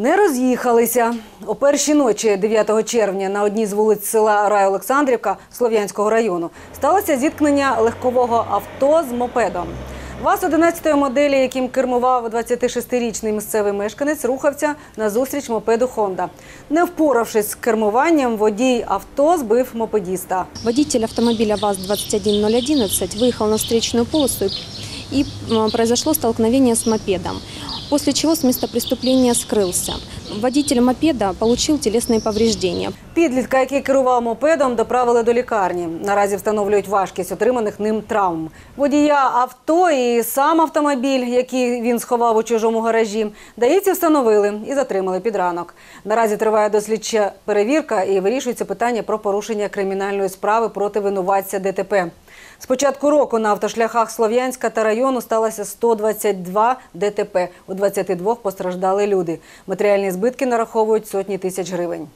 Не роз'їхалися. О першій ночі 9 червня на одній з вулиць села Рай-Олександрівка Слов'янського району сталося зіткнення легкового авто з мопедом. ВАЗ 11 моделі, яким кермував 26-річний місцевий мешканець, рухався на зустріч мопеду Хонда. Не впоравшись з кермуванням, водій авто збив мопедіста. Водитель автомобиля ВАЗ-21011 выехал на встречную полосу и м, произошло столкновение с мопедом, после чего с места преступления скрылся. Водитель мопеда получил телесные повреждения. Підлітка, який керував мопедом, доправили до лікарні. Наразі встановлюють важкість отриманих ним травм. Водія авто і сам автомобіль, який він сховав у чужому гаражі, даїться встановили і затримали під ранок. Наразі триває дослідча перевірка і вирішується питання про порушення кримінальної справи проти винуватця ДТП. З початку року на автошляхах Слов'янська та району сталося 122 ДТП. У 22 постраждали люди. Матеріальні збитки нараховують сотні тисяч гривень.